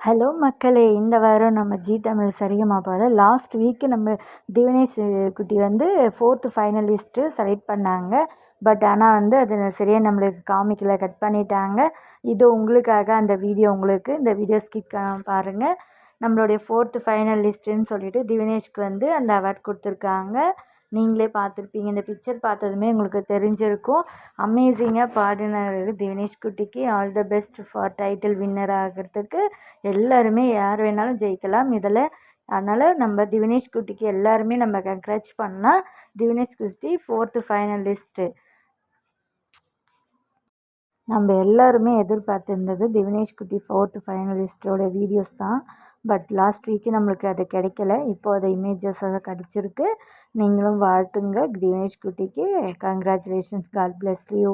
Hello மக்களே இந்த வாரம் நம்ம ஜீ தமிழ் சரிகமாபாவில் லாஸ்ட் வீக்கு நம்ம திவினேஷ் குட்டி வந்து ஃபோர்த்து ஃபைனலிஸ்ட்டு செலக்ட் பண்ணாங்க. பட் ஆனால் வந்து அது சரியாக நம்மளுக்கு காமிக்கல கட் பண்ணிட்டாங்க. இது உங்களுக்காக அந்த வீடியோ உங்களுக்கு இந்த வீடியோ ஸ்கிப் பாருங்கள் நம்மளுடைய ஃபோர்த்து ஃபைனலிஸ்ட்டுன்னு சொல்லிட்டு திவினேஷ்க்கு வந்து அந்த அவார்ட் கொடுத்துருக்காங்க. நீங்களே பார்த்துருப்பீங்க. இந்த பிக்சர் பார்த்ததுமே உங்களுக்கு தெரிஞ்சிருக்கும். அமேசிங்காக பாடினர் தினேஷ் குட்டிக்கு. All the best for title winner ஆகிறதுக்கு. எல்லாருமே யார் வேணாலும் ஜெயிக்கலாம் இதில். அதனால் நம்ம திவினேஷ் குட்டிக்கு எல்லாருமே நம்ம கங்க்ராச் பண்ணால் திவினேஷ் குட்டி ஃபோர்த்து ஃபைனலிஸ்ட்டு நம்ம எல்லாருமே எதிர்பார்த்துருந்தது திவினேஷ் குட்டி ஃபோர்த்து ஃபைனலிஸ்ட்டோட வீடியோஸ் தான். பட் லாஸ்ட் வீக்கு நம்மளுக்கு அது கிடைக்கல. இப்போ அது இமேஜஸ் அதை கிடச்சிருக்கு. நீங்களும் வாழ்த்துங்க. தினேஷ் குட்டிக்கு கங்க்ராச்சுலேஷன்ஸ் காட் பிளஸ் யூ